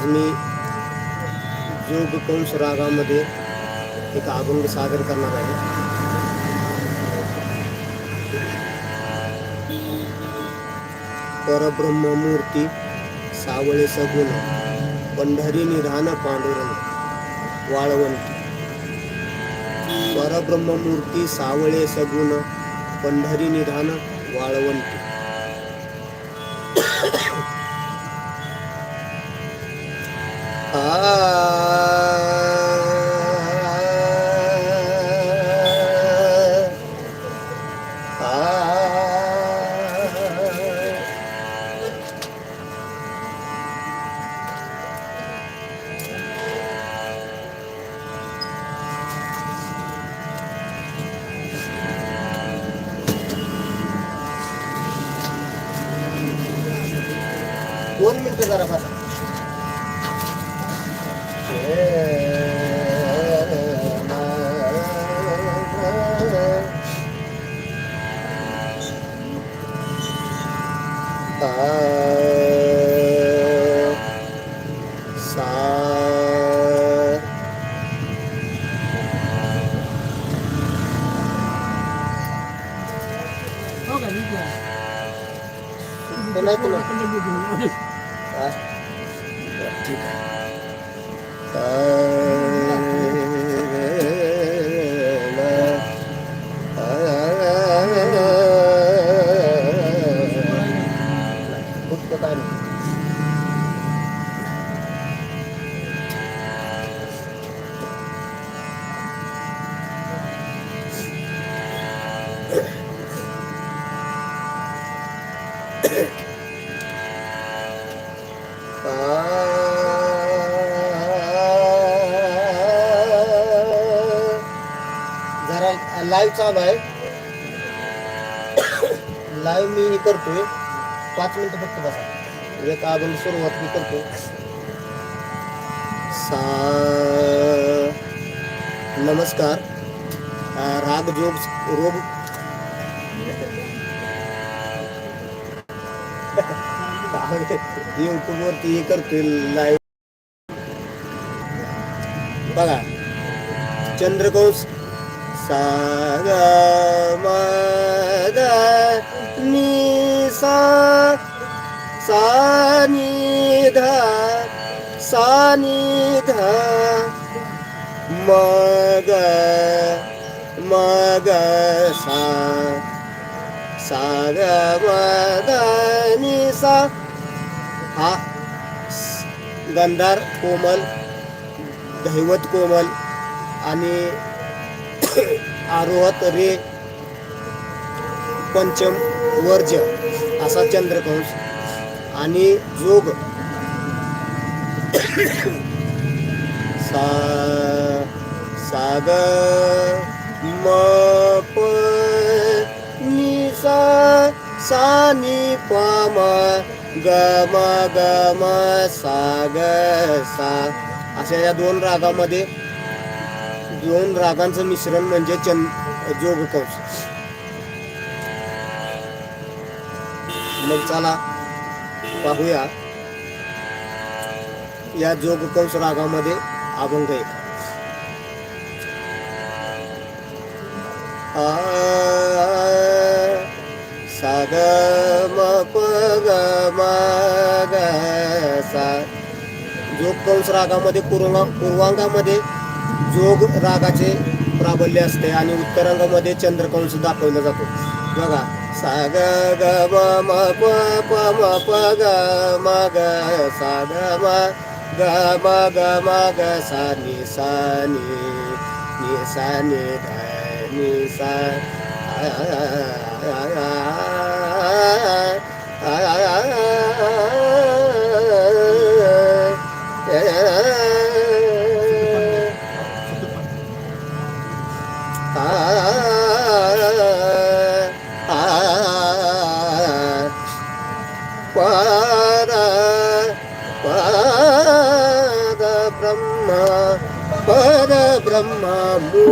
आज मी जोग कंस रागामध्ये एक अभंग सादर करणार आहे. परब्रह्म मूर्ती सावळे सगुण पंढरी निधान पांडुरंग वाळवंत. परब्रह्म मूर्ती सावळे सगुण पंढरी निधान वाळवंती. दोन मिनिटं जरा बसा. सा ते नाही तुला हा? बरं, ठीक आहे लाईव्ह चालू आहे. लाईव्ह मी हे करतोय. पाच मिनिटं फक्त बसा. एक अजून सुरुवात मी करतो. सा नमस्कार. राग जोग रोग. युट्यूबवरती हे करतोय लाईव्ह. बघा. चंद्रकोश सा ग म ग नि सा सा नि ध सा नि ध म सा सा म ग नि सा हा गंधार कोमल दैवत कोमल आणि आरोहत रे पंचम वर्ज असा चंद्रकंस आणि जोग. सा साग म प नि सा सा नि प म ग म ग म सा ग सा अशा या दोन रागामध्ये दोन रागांचं मिश्रण म्हणजे चंद जोगकंस मग चला पाहूया. या जोगकंस रागामध्ये अभंग एक. साग मप ग म प ग सा जोग कंस रागामध्ये पूर्वा पूर्वांगामध्ये जोग रागाचे प्राबल्य असते आणि उत्तरांगामध्ये चंद्रकंस दाखवला जातो. बघा सा ग ग म म प प म प ग म ग सा ग म ग म ग म ग सा नि सा नि नि सा नि ध नि सा బ్రహ్మ పరబ్రహ్మము.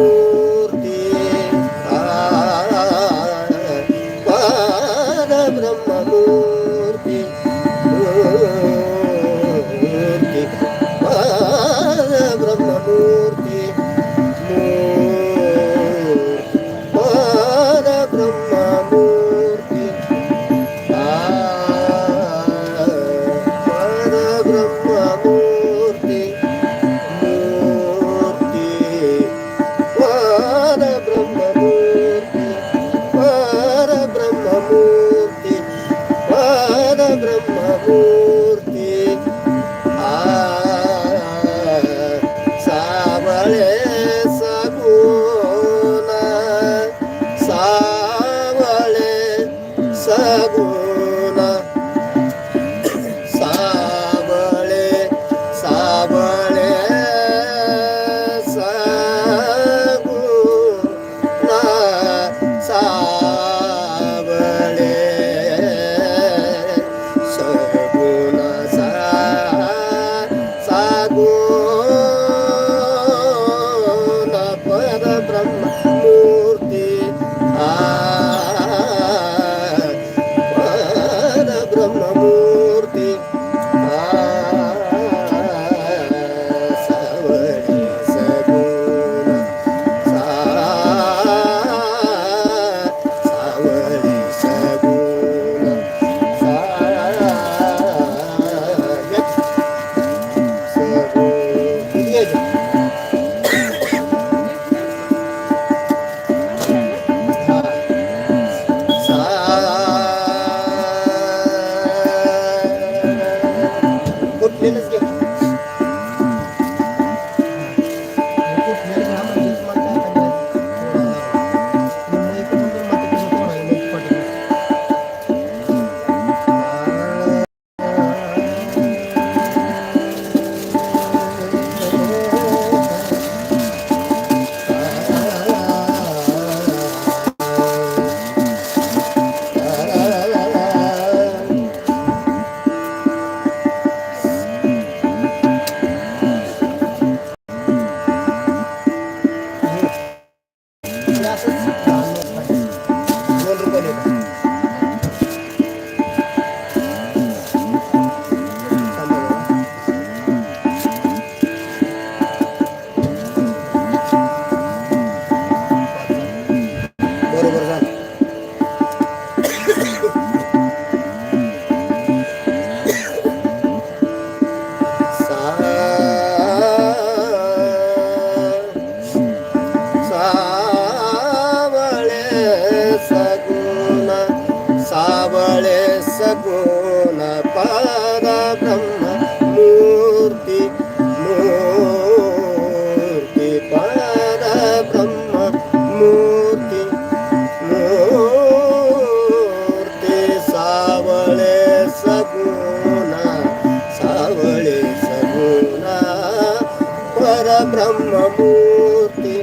ಬ್ರಹ್ಮಮೂರ್ತಿ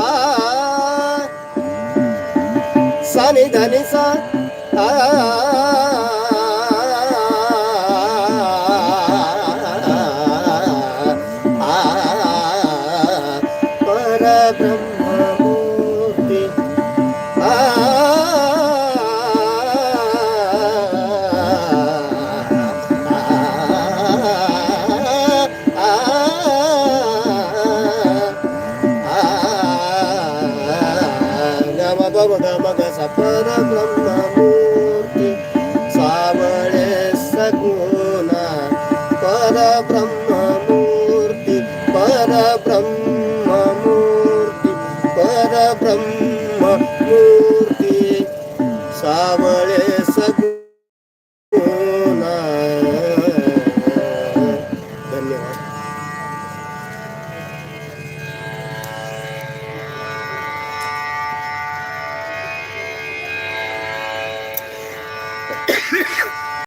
ಆ ಸನಿ ಧನಿ ಸ ಆ ಪರಬ್ರಹ್ಮ గమగ సపర బ్రహ్మమూర్తి సామళే సగుణ పర బ్రహ్మమూర్తి పర బ్రహ్మమూర్తి పర బ్రహ్మమూర్తి సామళే సగుణ